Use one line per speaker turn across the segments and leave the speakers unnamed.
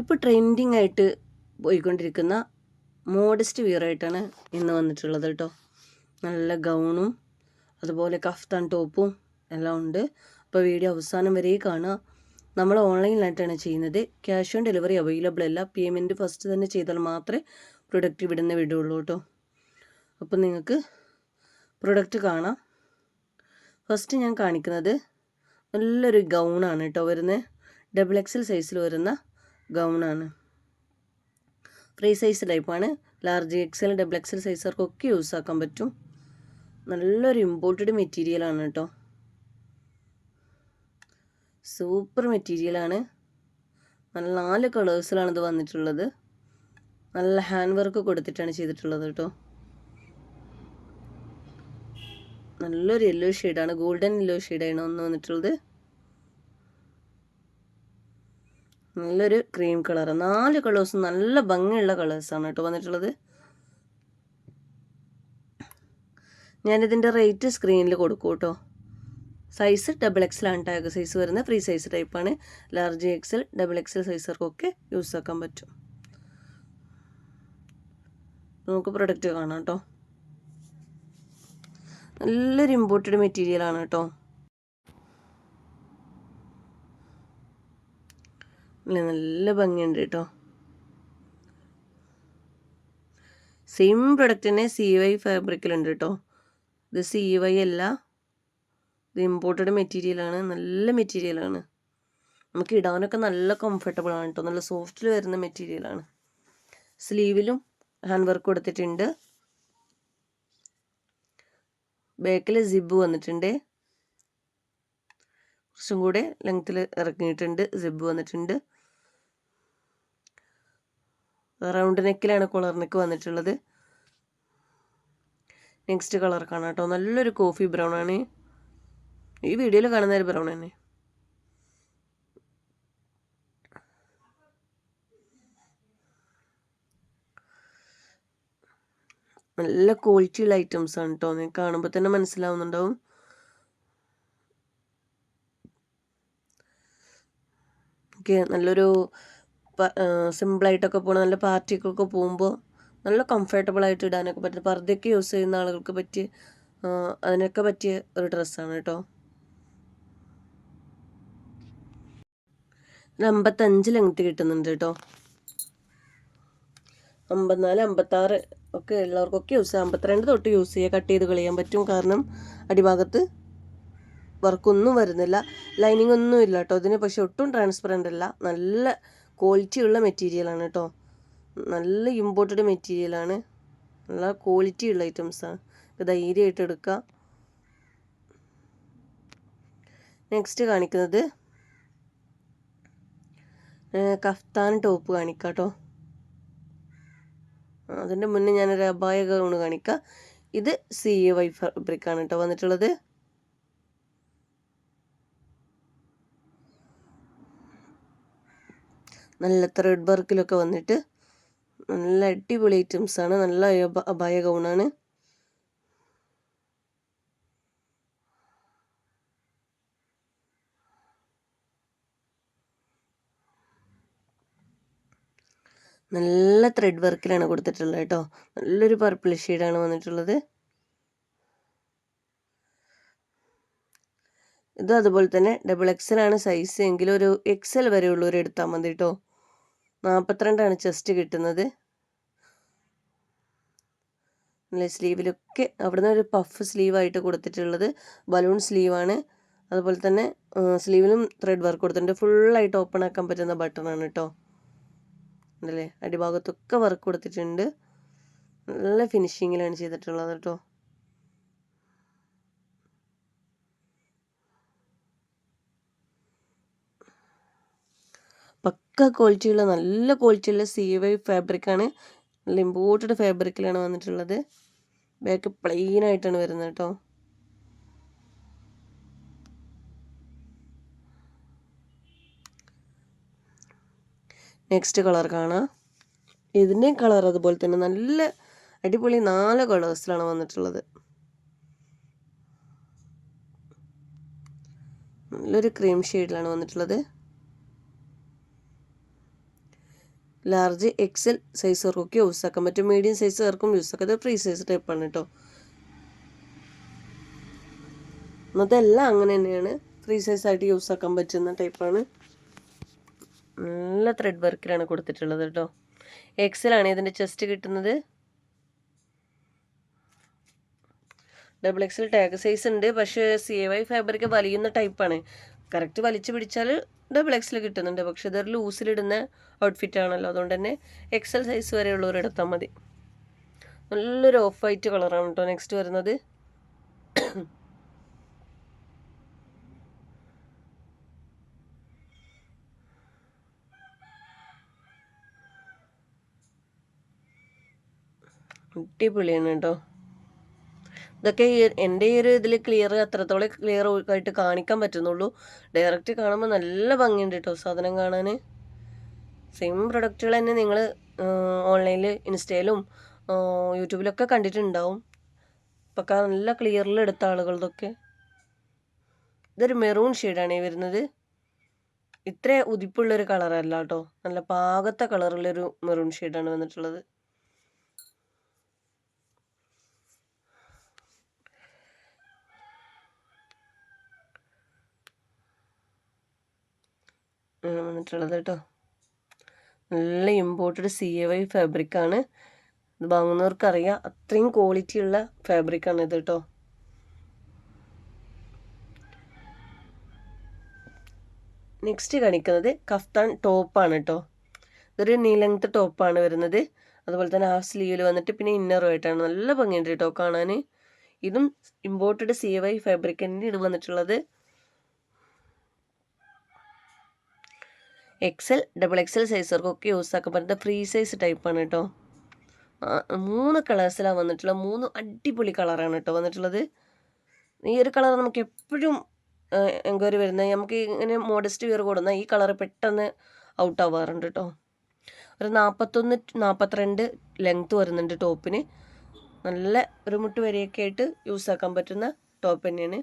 ഇപ്പോൾ ട്രെൻഡിങ് ആയിട്ട് പോയിക്കൊണ്ടിരിക്കുന്ന മോഡസ്റ്റ് വിയർ ആയിട്ടാണ് ഇന്ന് വന്നിട്ടുള്ളത് കേട്ടോ നല്ല ഗൗണും അതുപോലെ കഫ്താൻ ടോപ്പും എല്ലാം ഉണ്ട്. അപ്പോൾ വീഡിയോ അവസാനം വരെ കാണുക. നമ്മൾ ഓൺലൈനിലായിട്ടാണ് ചെയ്യുന്നത്. ക്യാഷ് ഓൺ ഡെലിവറി അവൈലബിൾ അല്ല. പേയ്മെന്റ് ഫസ്റ്റ് തന്നെ ചെയ്താൽ മാത്രമേ പ്രൊഡക്റ്റ് ഇവിടുന്ന് വിടുള്ളൂ കേട്ടോ അപ്പോൾ നിങ്ങൾക്ക് പ്രൊഡക്റ്റ് കാണാം. ഫസ്റ്റ് ഞാൻ കാണിക്കുന്നത് നല്ലൊരു ഗൗണാണ് കേട്ടോ വരുന്നത്. ഡബിൾ എക്സൽ സൈസിൽ വരുന്ന ഗൗണാണ്. ഫ്രീ സൈസ് ടൈപ്പാണ് ലാർജ് എക്സൽ ഡബിൾ എക്സൽ സൈസർക്കൊക്കെ യൂസ് ആക്കാൻ പറ്റും. നല്ലൊരു ഇമ്പോർട്ടഡ് മെറ്റീരിയലാണ് കേട്ടോ സൂപ്പർ മെറ്റീരിയലാണ് നല്ല നാല് കളേഴ്സിലാണ് ഇത് വന്നിട്ടുള്ളത്. നല്ല ഹാൻഡ് വർക്ക് കൊടുത്തിട്ടാണ് ചെയ്തിട്ടുള്ളത് കേട്ടോ നല്ലൊരു യെല്ലോ ഷെയ്ഡാണ് ഗോൾഡൻ യെല്ലോ ഷെയ്ഡാണ് ഒന്ന് വന്നിട്ടുള്ളത്. നല്ലൊരു ക്രീം കളർ നാല് കളേഴ്സും നല്ല ഭംഗിയുള്ള കളേഴ്സാണ് കേട്ടോ വന്നിട്ടുള്ളത്. ഞാനിതിന്റെ റേറ്റ് സ്ക്രീനിൽ കൊടുക്കും കേട്ടോ. സൈസ് ഡബിൾ എക്സൽ ആണ് ടാഗ് സൈസ് വരുന്ന ഫ്രീ സൈസ് ടൈപ്പാണ് ലാർജ് എക്സൽ ഡബിൾ എക്സൽ സൈസർക്കൊക്കെ യൂസ് ആക്കാൻ പറ്റും. നമുക്ക് പ്രൊഡക്റ്റ് കാണാം കേട്ടോ. നല്ലൊരു ഇമ്പോർട്ടഡ് മെറ്റീരിയലാണ് കേട്ടോ. അല്ലേ നല്ല ഭംഗിയുണ്ട് കേട്ടോ. സെയിം പ്രൊഡക്റ്റ് തന്നെ സി വൈ ഫാബ്രിക്കിലുണ്ട് കേട്ടോ. ഇത് സി വൈ അല്ല. ഇത് ഇമ്പോർട്ടഡ് മെറ്റീരിയലാണ് നല്ല മെറ്റീരിയലാണ് നമുക്ക് ഇടാനൊക്കെ നല്ല കംഫർട്ടബിൾ ആണ് കേട്ടോ. നല്ല സോഫ്റ്റിൽ വരുന്ന മെറ്റീരിയലാണ് സ്ലീവിലും ഹാൻഡ് വർക്ക് കൊടുത്തിട്ടുണ്ട്. ബാക്കിൽ സിബ് വന്നിട്ടുണ്ട്. കുറച്ചും കൂടെ ലെങ്ത്തിൽ ഇറങ്ങിയിട്ടുണ്ട്. സിബ് വന്നിട്ടുണ്ട്. റൗണ്ട് നെക്കിലാണ് കോളർ നെക്ക് വന്നിട്ടുള്ളത്. നെക്സ്റ്റ് കളർ കാണാം കേട്ടോ. നല്ലൊരു കോഫി ബ്രൗൺ ആണ്. ഈ വീഡിയോയിൽ കാണുന്ന ഒരു ബ്രൗൺ തന്നെ. നല്ല ക്വാളിറ്റിയുള്ള ഐറ്റംസ് ആണ് കേട്ടോ നിങ്ങൾക്ക് കാണുമ്പോൾ തന്നെ മനസ്സിലാവുന്നുണ്ടാവും. ഓക്കെ നല്ലൊരു സിമ്പിളായിട്ടൊക്കെ പോകണം നല്ല പാർട്ടിക്കൊക്കെ പോകുമ്പോൾ നല്ല കംഫർട്ടബിളായിട്ട് ഇടാനൊക്കെ പറ്റും. പർദ്ദയ്ക്ക് യൂസ് ചെയ്യുന്ന ആളുകൾക്ക് പറ്റിയ അതിനൊക്കെ പറ്റിയ ഒരു ഡ്രസ്സാണ് കേട്ടോ അമ്പത്തഞ്ച് ലെങ്ത്ത് കിട്ടുന്നുണ്ട് കേട്ടോ അമ്പത്തിനാല് അമ്പത്താറ് ഒക്കെ ഉള്ളവർക്കൊക്കെ യൂസ് ചെയ്യാം അമ്പത്തിരണ്ട് തൊട്ട് യൂസ് ചെയ്യുക കട്ട് ചെയ്ത് കളയാൻ പറ്റും. കാരണം അടിഭാഗത്ത് വർക്കൊന്നും വരുന്നില്ല. ലൈനിങ് ഒന്നും ഇല്ല കേട്ടോ ഇതിന്. പക്ഷെ ഒട്ടും ട്രാൻസ്പെറന്റ് അല്ല. നല്ല ക്വാളിറ്റി ഉള്ള മെറ്റീരിയലാണ് കേട്ടോ നല്ല ഇമ്പോർട്ടഡ് മെറ്റീരിയലാണ് നല്ല ക്വാളിറ്റി ഉള്ള ഐറ്റംസാണ് ധൈര്യമായിട്ട് എടുക്കുക നെക്സ്റ്റ് കാണിക്കുന്നത് കഫ്താൻ ടോപ്പ് കാണിക്കാം കേട്ടോ അതിന്റെ മുന്നേ ഞാനൊരു അബായ ഗൗണ് കാണിക്കാം. ഇത് സി എ വൈ ഫാബ്രിക്കാണ് കേട്ടോ വന്നിട്ടുള്ളത്. നല്ല ത്രെഡ് വർക്കിലൊക്കെ വന്നിട്ട് നല്ല അടിപൊളി ഐറ്റംസ് ആണ്. നല്ല അബായ ഗൗണാണ് നല്ല ത്രെഡ് വർക്കിലാണ് കൊടുത്തിട്ടുള്ളത് കേട്ടോ. നല്ലൊരു പർപ്പിൾ ഷെയ്ഡാണ് വന്നിട്ടുള്ളത്. ഇത് അതുപോലെ തന്നെ ഡബിൾ എക്സൽ ആണ് സൈസ് എങ്കിലും ഒരു എക്സൽ വരെ ഉള്ളവർ എടുത്താൽ മതി കേട്ടോ. നാൽപ്പത്തിരണ്ടാണ് ചെസ്റ്റ് കിട്ടുന്നത്. നല്ല സ്ലീവിലൊക്കെ അവിടുന്ന് ഒരു പഫ് സ്ലീവായിട്ട് കൊടുത്തിട്ടുള്ളത്. ബലൂൺ സ്ലീവാണ് അതുപോലെ തന്നെ സ്ലീവിലും ത്രെഡ് വർക്ക് കൊടുത്തിട്ടുണ്ട്. ഫുള്ളായിട്ട് ഓപ്പൺ ആക്കാൻ പറ്റുന്ന ബട്ടണാണ് കേട്ടോ ഉണ്ടല്ലേ അടിഭാഗത്തൊക്കെ വർക്ക് കൊടുത്തിട്ടുണ്ട്. നല്ല ഫിനിഷിങ്ങിലാണ് ചെയ്തിട്ടുള്ളത് കേട്ടോ പക്ക ക്വാളിറ്റിയുള്ള നല്ല ക്വാളിറ്റിയുള്ള സി വൈ ഫാബ്രിക്കാണ് നല്ല ഇമ്പോർട്ടഡ് ഫാബ്രിക്കിലാണ് വന്നിട്ടുള്ളത്. ബാക്ക് പ്ലെയിൻ ആയിട്ടാണ് വരുന്നത് കേട്ടോ നെക്സ്റ്റ് കളർ കാണാം. ഇതിന്റെയും കളർ അതുപോലെ തന്നെ നല്ല അടിപൊളി നാല് കളേഴ്സിലാണ് വന്നിട്ടുള്ളത്. നല്ലൊരു ക്രീം ഷെയ്ഡിലാണ് വന്നിട്ടുള്ളത്. ലാർജ് എക്സൽ സൈസുകാർക്കൊക്കെ യൂസ് ആക്കാം. മറ്റേ മീഡിയം സൈസുകാർക്കും യൂസ് ആക്കാം. ഇത് ഫ്രീ സൈസ് ടൈപ്പാണ് കേട്ടോ അതെല്ലാം അങ്ങനെ തന്നെയാണ്. ഫ്രീ സൈസ് ആയിട്ട് യൂസ് ആക്കാൻ പറ്റുന്ന ടൈപ്പാണ് നല്ല ത്രെഡ് വർക്കിലാണ് കൊടുത്തിട്ടുള്ളത് കേട്ടോ എക്സലാണ് ഇതിന്റെ ചെസ്റ്റ് കിട്ടുന്നത്. ഡബിൾ എക്സൽ ടാഗ് സൈസ് ഉണ്ട്. പക്ഷേ സി എ വൈ ഫാബ്രിക് വലിയുന്ന ടൈപ്പാണ് കറക്റ്റ് വലിച്ചു പിടിച്ചാൽ ഡബിൾ എക്സിൽ കിട്ടുന്നുണ്ട്. പക്ഷെ ഇതൊരു ലൂസിലിടുന്ന ഔട്ട്ഫിറ്റ് ആണല്ലോ. അതുകൊണ്ട് തന്നെ എക്സൽ സൈസ് വരെയുള്ളവർ എടുത്താൽ മതി. നല്ലൊരു ഓഫ് വൈറ്റ് കളറാണ് കേട്ടോ നെക്സ്റ്റ് വരുന്നത്. അടിപൊളിയാണ് കേട്ടോ ഇതൊക്കെ എന്റെ ഈ ഒരു ഇതിൽ ക്ലിയർ അത്രത്തോളം ക്ലിയർ ആയിട്ട് കാണിക്കാൻ പറ്റുന്നുള്ളൂ. ഡയറക്റ്റ് കാണുമ്പോൾ നല്ല ഭംഗിയുണ്ട് കേട്ടോ സാധനം കാണാൻ. സെയിം പ്രൊഡക്റ്റുകൾ തന്നെ നിങ്ങൾ ഓൺലൈനിൽ ഇൻസ്റ്റയിലും യൂട്യൂബിലൊക്കെ കണ്ടിട്ടുണ്ടാവും. ഇപ്പൊക്കെ നല്ല ക്ലിയറിൽ എടുത്ത ആളുകളതൊക്കെ ഇതൊരു മെറൂൺ ഷെയ്ഡാണ് ഈ വരുന്നത്. ഇത്ര ഉതിപ്പുള്ളൊരു കളറല്ല കേട്ടോ നല്ല പാകത്തെ കളറുള്ളൊരു മെറൂൺ ഷെയ്ഡാണ് വന്നിട്ടുള്ളത്. വന്നിട്ടുള്ളത് കേട്ടോ. നല്ല ഇമ്പോർട്ടഡ് സി എ വൈ ഫാബ്രിക്കാണ് ഇത് വാങ്ങുന്നവർക്കറിയാം. അത്രയും ക്വാളിറ്റി ഉള്ള ഫാബ്രിക്കാണ് ഇത് കേട്ടോ. നെക്സ്റ്റ് കാണിക്കുന്നത് കഫ്താൻ ടോപ്പാണ് കേട്ടോ. ഇതൊരു നീ ലെങ്ത് ടോപ്പാണ് വരുന്നത്. അതുപോലെ തന്നെ ഹാഫ് സ്ലീവിൽ വന്നിട്ട് പിന്നെ ഇന്നറുമായിട്ടാണ് നല്ല ഭംഗിയുണ്ട് കേട്ടോ കാണാൻ ഇതും ഇമ്പോർട്ടഡ് സി വൈ ഫാബ്രിക്കിന്റെ ഇത് വന്നിട്ടുള്ളത്. എക്സൽ ഡബിൾ എക്സൽ സൈസുകാർക്കൊക്കെ യൂസ് ആക്കാൻ പറ്റുന്ന ഫ്രീ സൈസ് ടൈപ്പാണ് കേട്ടോ മൂന്ന് കളേഴ്സിലാണ് വന്നിട്ടുള്ളത് മൂന്ന് അടിപൊളി കളറാണ് കേട്ടോ വന്നിട്ടുള്ളത്. ഈ ഒരു കളർ നമുക്ക് എപ്പോഴും എൻക്വയറി വരുന്നത് നമുക്ക് ഇങ്ങനെ മോഡസ്റ്റ് വിയർ കൊടുക്കുന്ന ഈ കളർ പെട്ടെന്ന് ഔട്ട് ആവാറുണ്ട് കേട്ടോ ഒരു നാൽപ്പത്തൊന്ന് നാൽപ്പത്തിരണ്ട് ലെങ്ത്ത് വരുന്നുണ്ട് ടോപ്പിന് നല്ല ഒരു മുട്ട് വരെയൊക്കെ ആയിട്ട് യൂസ് ആക്കാൻ പറ്റുന്ന ടോപ്പ് തന്നെയാണ്.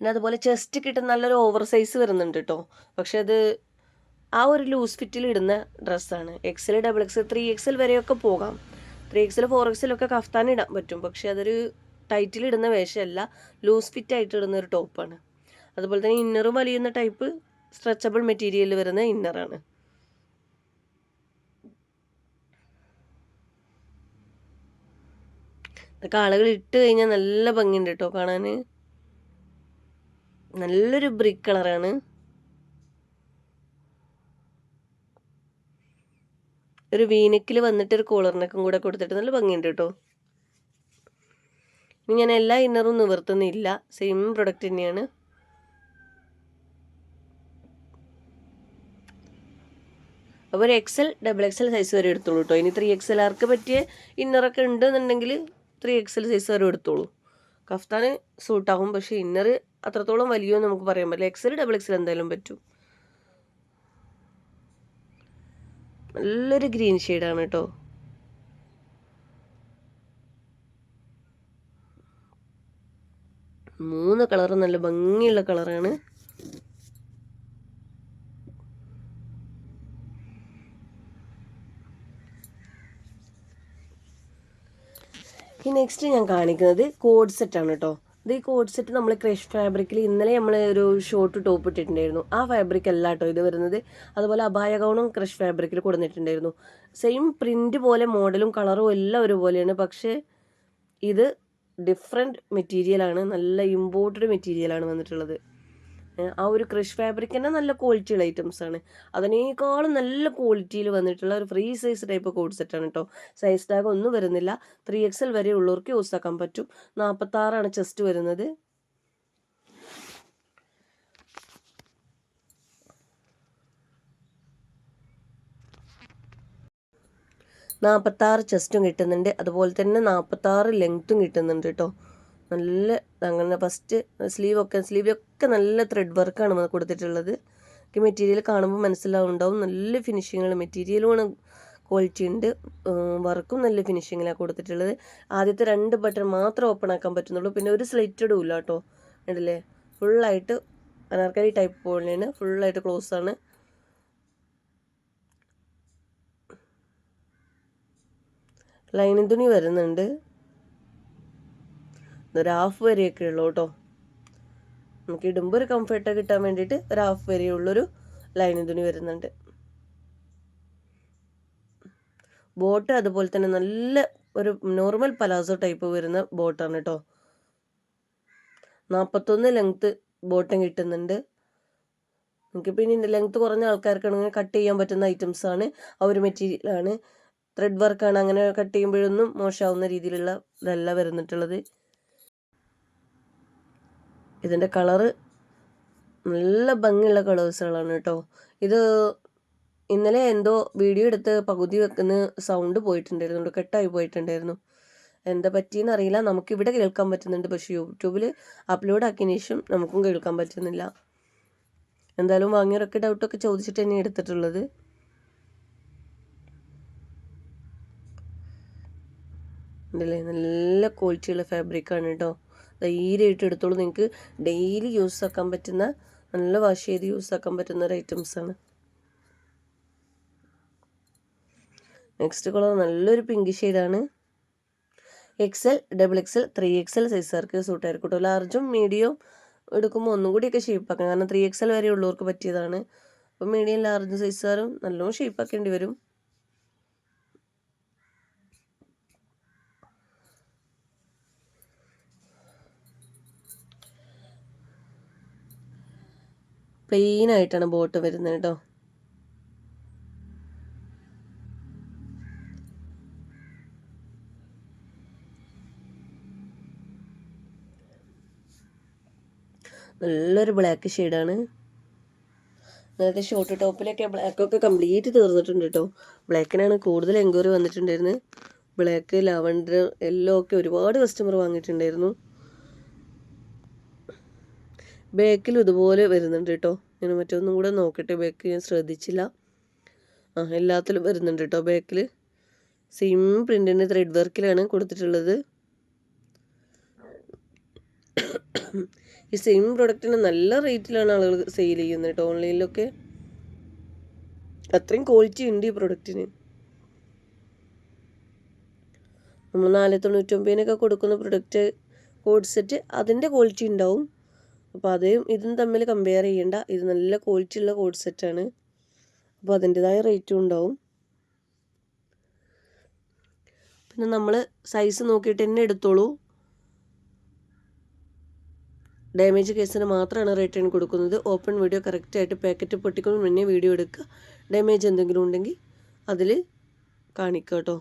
പിന്നെ അതുപോലെ ചെസ്റ്റ് കിട്ടുന്ന നല്ലൊരു ഓവർ സൈസ് വരുന്നുണ്ട് കേട്ടോ പക്ഷെ അത് ആ ഒരു ലൂസ് ഫിറ്റിൽ ഇടുന്ന ഡ്രസ്സാണ് XL double XL three XL വരെയൊക്കെ പോകാം. ത്രീ എക്സൽ ഫോർ എക്സലൊക്കെ കഫ്താൻ ഇടാൻ പറ്റും. പക്ഷേ അതൊരു ടൈറ്റിൽ ഇടുന്ന വേഷമല്ല ലൂസ് ഫിറ്റ് ആയിട്ട് ഇടുന്ന ഒരു ടോപ്പാണ് അതുപോലെ തന്നെ ഇന്നറും വലിയുന്ന ടൈപ്പ് സ്ട്രെച്ചബിൾ മെറ്റീരിയൽ വരുന്ന ഇന്നറാണ് ഇതൊക്കെ ആളുകൾ ഇട്ട് കഴിഞ്ഞാൽ നല്ല ഭംഗിയുണ്ട് കേട്ടോ കാണാൻ നല്ലൊരു ബ്രിക്ക് കളറാണ് ഒരു വീനക്കിൽ വന്നിട്ട് ഒരു കോളറിനൊക്കെ കൂടെ കൊടുത്തിട്ട് നല്ല ഭംഗിയുണ്ട് കേട്ടോ ഇനി ഞാൻ എല്ലാ ഇന്നറും നിവർത്തുന്നില്ല. സെയിം പ്രൊഡക്റ്റ് തന്നെയാണ്. അപ്പോൾ ഒരു എക്സൽ ഡബിൾ എക്സൽ സൈസ് വരെ എടുത്തോളൂ കേട്ടോ ഇനി ത്രീ എക്സൽ ആർക്ക് പറ്റിയ ഇന്നറൊക്കെ ഉണ്ടെന്നുണ്ടെങ്കിൽ ത്രീ എക്സൽ സൈസ് വരെ എടുത്തോളൂ. കഫ്താന് സൂട്ടാകും പക്ഷേ ഇന്നർ അത്രത്തോളം വലിയോ നമുക്ക് പറയാൻ പറ്റില്ല. എക്സൽ ഡബിൾ എക്സൽ എന്തായാലും പറ്റും. നല്ലൊരു ഗ്രീൻ ഷെയ്ഡാണ് കേട്ടോ മൂന്ന് കളർ നല്ല ഭംഗിയുള്ള കളറാണ് ഈ നെക്സ്റ്റ് ഞാൻ കാണിക്കുന്നത് കോഡ് സെറ്റാണ് കേട്ടോ ഇത് ഈ കോഡ് സെറ്റ് നമ്മൾ ക്രഷ് ഫാബ്രിക്കിൽ ഇന്നലെ നമ്മൾ ഒരു ഷോർട്ട് ടോപ്പ് ഇട്ടിട്ടുണ്ടായിരുന്നു. ആ ഫാബ്രിക് അല്ല കേട്ടോ ഇത് വരുന്നത്. അതുപോലെ അബായ ഗൗണും ക്രഷ് ഫാബ്രിക്കിൽ കൊടുത്തിട്ടുണ്ടായിരുന്നു സെയിം പ്രിന്റ് പോലെ മോഡലും കളറും എല്ലാം ഒരുപോലെയാണ്. പക്ഷേ ഇത് ഡിഫറെന്റ് മെറ്റീരിയലാണ് നല്ല ഇമ്പോർട്ടഡ് മെറ്റീരിയലാണ് വന്നിട്ടുള്ളത്. ആ ഒരു ക്രഷ് ഫാബ്രിക് തന്നെ നല്ല ക്വാളിറ്റിയുള്ള ഐറ്റംസ് ആണ്. അതിനേക്കാളും നല്ല ക്വാളിറ്റിയിൽ വന്നിട്ടുള്ള ഒരു free size type coord set ആണ് കേട്ടോ സൈസ് ടാഗ് ഒന്നും വരുന്നില്ല. ത്രീ എക്സൽ വരെ ഉള്ളവർക്ക് യൂസ് ആക്കാൻ പറ്റും. നാൽപ്പത്താറാണ് ചെസ്റ്റ് വരുന്നത്. നാൽപ്പത്താറ് ചെസ്റ്റും കിട്ടുന്നുണ്ട്. അതുപോലെ തന്നെ നാൽപ്പത്താറ് ലെങ്ത്തും കിട്ടുന്നുണ്ട് കേട്ടോ നല്ല അങ്ങനെ ഫസ്റ്റ് സ്ലീവൊക്കെ സ്ലീവിലൊക്കെ നല്ല ത്രെഡ് വർക്കാണ് കൊടുത്തിട്ടുള്ളത്. മെറ്റീരിയൽ കാണുമ്പോൾ മനസ്സിലാവുണ്ടാവും. നല്ല ഫിനിഷിങ്ങൾ മെറ്റീരിയലുമാണ് ക്വാളിറ്റി ഉണ്ട്. വർക്കും നല്ല ഫിനിഷിങ്ങിലാണ് കൊടുത്തിട്ടുള്ളത്. ആദ്യത്തെ രണ്ട് ബട്ടൺ മാത്രം ഓപ്പൺ ആക്കാൻ പറ്റുന്നുള്ളൂ. പിന്നെ ഒരു സ്ലൈറ്റഡും ഇല്ല കേട്ടോ ഉണ്ടല്ലേ ഫുള്ളായിട്ട് അനാർക്കലി ടൈപ്പ് പോലെയാണ്. ഫുള്ളായിട്ട് ക്ലോസ് ആണ്. ലൈനിൻ തുണി വരുന്നുണ്ട്. ഒരു ഹാഫ് വരെയൊക്കെ ഉള്ളൂ കേട്ടോ. നമുക്ക് ഇടുമ്പോൾ ഒരു കംഫർട്ട് കിട്ടാൻ വേണ്ടിയിട്ട് ഒരു ഹാഫ് വരെയുള്ളൊരു ലൈനിങ് തുണി വരുന്നുണ്ട്. ബോട്ട് അതുപോലെ തന്നെ നല്ല ഒരു നോർമൽ പലാസോ ടൈപ്പ് വരുന്ന ബോട്ടാണ് കേട്ടോ. നാൽപ്പത്തൊന്ന് ലെങ്ത്ത് ബോട്ടം കിട്ടുന്നുണ്ട്. നമുക്ക് പിന്നെ ലെങ്ത്ത് കുറഞ്ഞ ആൾക്കാർക്കാണെങ്കിൽ കട്ട് ചെയ്യാൻ പറ്റുന്ന ഐറ്റംസ് ആണ്. ആ ഒരു മെറ്റീരിയലാണ് ത്രെഡ് വർക്കാണ് അങ്ങനെ കട്ട് ചെയ്യുമ്പോഴൊന്നും മോശമാവുന്ന രീതിയിലുള്ള ഇതല്ല വരുന്നിട്ടുള്ളത്. ഇതിന്റെ കളറ് നല്ല ഭംഗിയുള്ള കളേഴ്സുകളാണ് കേട്ടോ ഇത് ഇന്നലെ എന്തോ വീഡിയോ എടുത്ത് പകുതി വെക്കുന്ന സൗണ്ട് പോയിട്ടുണ്ടായിരുന്നു കെട്ടായി പോയിട്ടുണ്ടായിരുന്നു. എന്താ പറ്റിയെന്ന് അറിയില്ല. നമുക്കിവിടെ കേൾക്കാൻ പറ്റുന്നുണ്ട്. പക്ഷേ യൂട്യൂബിൽ അപ്ലോഡ് ആക്കിയതിന് ശേഷം നമുക്കും കേൾക്കാൻ പറ്റുന്നില്ല. എന്തായാലും വാങ്ങിയവരൊക്കെ ഡൗട്ടൊക്കെ ചോദിച്ചിട്ട് തന്നെ എടുത്തിട്ടുള്ളത്. ഉണ്ടല്ലേ നല്ല ക്വാളിറ്റിയുള്ള ഫാബ്രിക്കാണ് കേട്ടോ ധൈര്യമായിട്ട് എടുത്തോളൂ. നിങ്ങൾക്ക് ഡെയിലി യൂസ് ആക്കാൻ പറ്റുന്ന നല്ല വാഷ് ചെയ്ത് യൂസ് ആക്കാൻ പറ്റുന്ന ഒരു ഐറ്റംസാണ് നെക്സ്റ്റ് കളർ നല്ലൊരു പിങ്ക് ഷെയ്ഡാണ് XL double XL three XL സൈസുകാർക്ക് സൂട്ടായിരിക്കും കേട്ടോ ലാർജും മീഡിയവും എടുക്കുമ്പോൾ ഒന്നും കൂടിയൊക്കെ ഷേപ്പാക്കാം കാരണം ത്രീ എക്സൽ വരെ ഉള്ളവർക്ക് പറ്റിയതാണ്. അപ്പോൾ മീഡിയം ലാർജ് സൈസുകാരും നല്ലോണം ഷേപ്പാക്കേണ്ടി വരും. പ്ലെയിൻ ആയിട്ടാണ് ബോട്ട് വരുന്നത് കേട്ടോ നല്ലൊരു ബ്ലാക്ക് ഷെയ്ഡാണ് നേരത്തെ ഷോർട്ട് ടോപ്പിലൊക്കെ ബ്ലാക്കൊക്കെ കംപ്ലീറ്റ് തീർന്നിട്ടുണ്ട് കേട്ടോ ബ്ലാക്കിനാണ് കൂടുതൽ എൻക്വയറി വന്നിട്ടുണ്ടായിരുന്നത്. ബ്ലാക്ക് ലാവണ്ടർ എല്ലോ ഒക്കെ ഒരുപാട് കസ്റ്റമർ വാങ്ങിയിട്ടുണ്ടായിരുന്നു. ബാക്കിലും ഇതുപോലെ വരുന്നുണ്ട് കേട്ടോ ഞാൻ മറ്റൊന്നും കൂടെ നോക്കട്ടെ. ബാക്ക് ഞാൻ ശ്രദ്ധിച്ചില്ല. ആ എല്ലാത്തിലും വരുന്നുണ്ട് കേട്ടോ ബാക്കിൽ സെയിം പ്രിന്റിന്റെ ത്രെഡ് വർക്കിലാണ് കൊടുത്തിട്ടുള്ളത്. ഈ സെയിം പ്രൊഡക്റ്റിന് നല്ല റേറ്റിലാണ് ആളുകൾ സെയിൽ ചെയ്യുന്നത് കേട്ടോ ഓൺലൈനിലൊക്കെ അത്രയും ക്വാളിറ്റി ഉണ്ട് ഈ പ്രൊഡക്റ്റിന് നമ്മൾ നാല് തൊണ്ണൂറ്റൊമ്പതിനൊക്കെ കൊടുക്കുന്ന പ്രൊഡക്റ്റ് കോഡ് സെറ്റ് അതിന്റെ ക്വാളിറ്റി ഉണ്ടാവും. അപ്പോൾ അതും ഇതും തമ്മിൽ കമ്പയർ ചെയ്യേണ്ട. ഇത് നല്ല ക്വാളിറ്റി ഉള്ള കോഡ് സെറ്റാണ് അപ്പോൾ അതിന്റെതായ റേറ്റും ഉണ്ടാവും. പിന്നെ നമ്മൾ സൈസ് നോക്കിയിട്ട് തന്നെ എടുത്തോളൂ. ഡാമേജ് കേസിന് മാത്രമാണ് റിട്ടേൺ കൊടുക്കുന്നത്. ഓപ്പൺ വീഡിയോ കറക്റ്റായിട്ട് പാക്കറ്റ് പൊട്ടിക്കുമ്പോൾ മുന്നേ വീഡിയോ എടുക്കുക ഡാമേജ് എന്തെങ്കിലും ഉണ്ടെങ്കിൽ അതിൽ കാണിക്കുക കേട്ടോ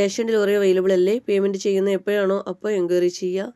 ക്യാഷ് ഓൺ ഡെലിവറി അവൈലബിൾ അല്ലേ? പേയ്മെന്റ് ചെയ്യുന്ന എപ്പോഴാണോ അപ്പോൾ എൻക്വയറി ചെയ്യുക.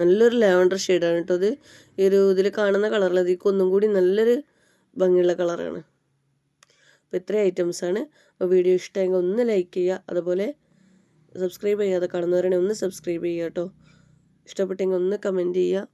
നല്ലൊരു ലാവൻഡർ ഷെയ്ഡാണ് കേട്ടോ അത് ഈ ഒരു ഇതിൽ കാണുന്ന കളറിൽ അതിക്ക് ഒന്നും കൂടി നല്ലൊരു ഭംഗിയുള്ള കളറാണ് അപ്പോൾ ഇത്രയും ഐറ്റംസാണ് അപ്പോൾ വീഡിയോ ഇഷ്ടമെങ്കിൽ ഒന്ന് ലൈക്ക് ചെയ്യുക. അതുപോലെ സബ്സ്ക്രൈബ് ചെയ്യാതെ കാണുന്നവരാണെങ്കിൽ ഒന്ന് സബ്സ്ക്രൈബ് ചെയ്യുക കേട്ടോ. ഇഷ്ടപ്പെട്ടെങ്കിൽ ഒന്ന് കമന്റ് ചെയ്യുക.